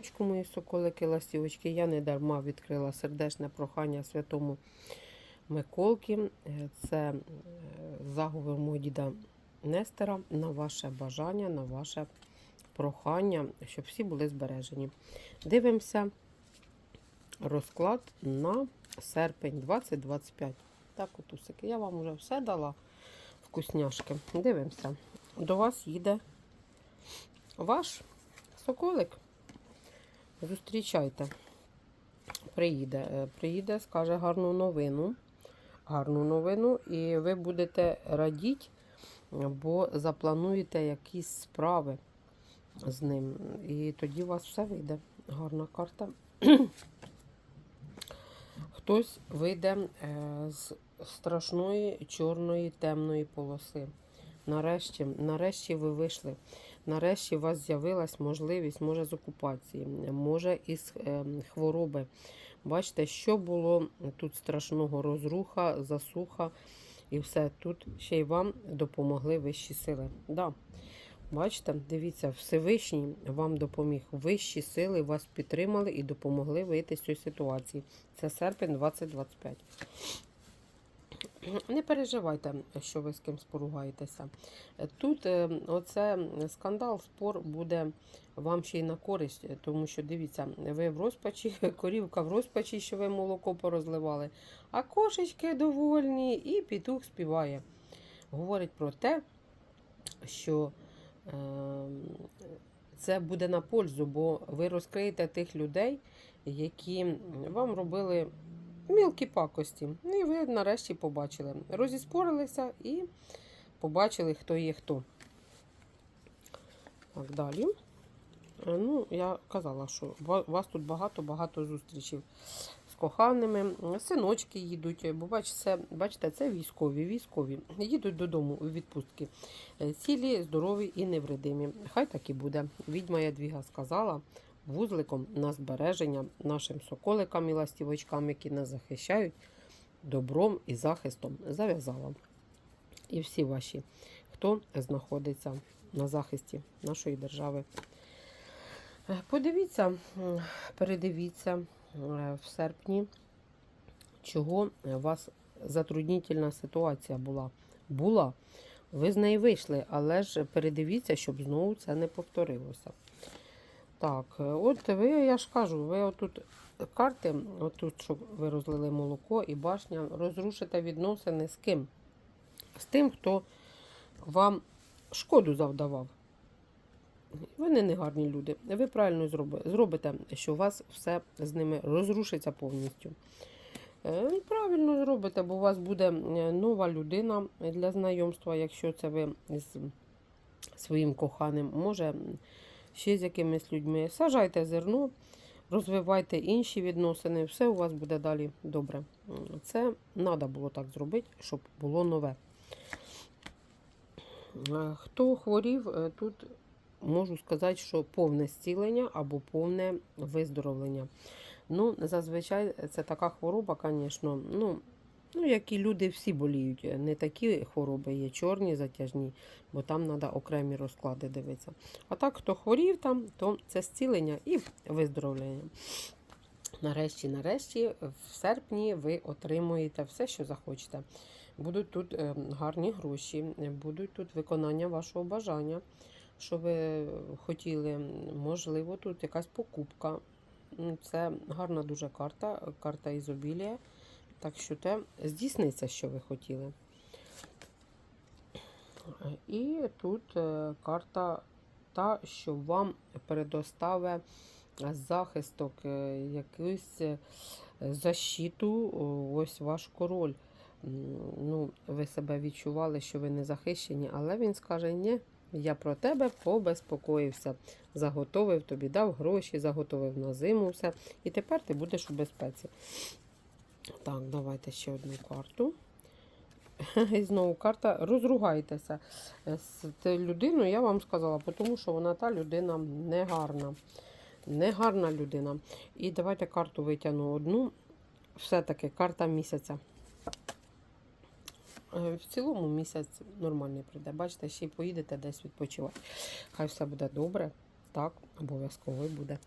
раночку, мої соколики, ластівочки. Я не дарма відкрила сердечне прохання святому Миколки. Е, Це е, заговор мого діда Нестера на ваше бажання, на ваше прохання, щоб всі були збережені. Дивимося розклад на серпень 2025. Так, отусики. Я вам вже все дала вкусняшки. Дивимося. До вас їде ваш соколик. Зустрічайте. Приїде, Е, приїде, скаже гарну новину. Гарну новину, і ви будете радіти, бо заплануєте якісь справи з ним. І тоді у вас все вийде. Гарна карта. Хтось вийде е, з страшної чорної темної полоси. Нарешті, нарешті ви вийшли. Нарешті у вас з'явилась можливість, може з окупації, може із е, хвороби. Бачите, що було тут страшного розруха, засуха і все. Тут ще й вам допомогли вищі сили. Да. Бачите, дивіться, Всевишній вам допоміг. Вищі сили вас підтримали і допомогли вийти з цієї ситуації. Це серпень 2025. Не переживайте, що ви з кимсь поругаєтеся. Тут е, оце скандал, спор буде вам ще й на користь, тому що дивіться, ви в розпачі, корівка в розпачі, що ви молоко порозливали, а кошечки довольні і петух співає. Говорить про те, що е, це буде на пользу, бо ви розкриєте тих людей, які вам робили мілкі пакості. Ну і ви нарешті побачили. Розіспорилися і побачили, хто є хто. Так, далі. Е, Ну, я казала, що у вас тут багато-багато зустрічів з коханими. Синочки їдуть. Бо бачите, бачите, це військові. Військові їдуть додому у відпустки. Е, Цілі, здорові і невредимі. Хай так і буде. Відьма Ядвіга сказала вузликом на збереження нашим соколикам і ластівочкам, які нас захищають, добром і захистом зав'язала. І всі ваші, хто знаходиться на захисті нашої держави. Е, Подивіться, передивіться е, в серпні, чого у вас затруднітельна ситуація була. Була. Ви з неї вийшли, але ж передивіться, щоб знову це не повторилося. Так, е, от ви, я ж кажу, ви отут карти, отут, що ви розлили молоко і башня, розрушите відносини з ким? З тим, хто вам шкоду завдавав. Вони не гарні люди. Ви правильно зробите, що у вас все з ними розрушиться повністю. Е, Правильно зробите, бо у вас буде е, нова людина для знайомства, якщо це ви з своїм коханим, може ще з якимись людьми. Сажайте зерно, розвивайте інші відносини, все у вас буде далі добре. Це треба було так зробити, щоб було нове. Е, Хто хворів, е, тут можу сказати, що повне зцілення або повне виздоровлення. Ну, зазвичай це така хвороба, звісно, ну, ну, як і люди всі боліють. Не такі хвороби є чорні, затяжні, бо там треба окремі розклади дивитися. А так, хто хворів там, то це зцілення і виздоровлення. Нарешті, нарешті, в серпні ви отримуєте все, що захочете. Будуть тут е, гарні гроші, будуть тут виконання вашого бажання, що ви хотіли. Можливо, тут якась покупка. Це гарна дуже карта, карта ізобілія. Так що те здійсниться, що ви хотіли. І тут е, карта та, що вам предоставить захисток, е, якусь е, защиту, ось ваш король. Ну, ви себе відчували, що ви не захищені, але він скаже: ні, я про тебе побезпокоївся, заготовив тобі, дав гроші, заготовив на зиму все. І тепер ти будеш у безпеці. Так, давайте ще одну карту. І знову карта розругайтеся Е, з людиною, я вам сказала, тому що вона та людина негарна. Негарна людина. І давайте карту витягну одну. Все-таки карта місяця. Е, В цілому місяць нормальний прийде. Бачите, ще й поїдете десь відпочивати. Хай все буде добре. Так, обов'язково буде.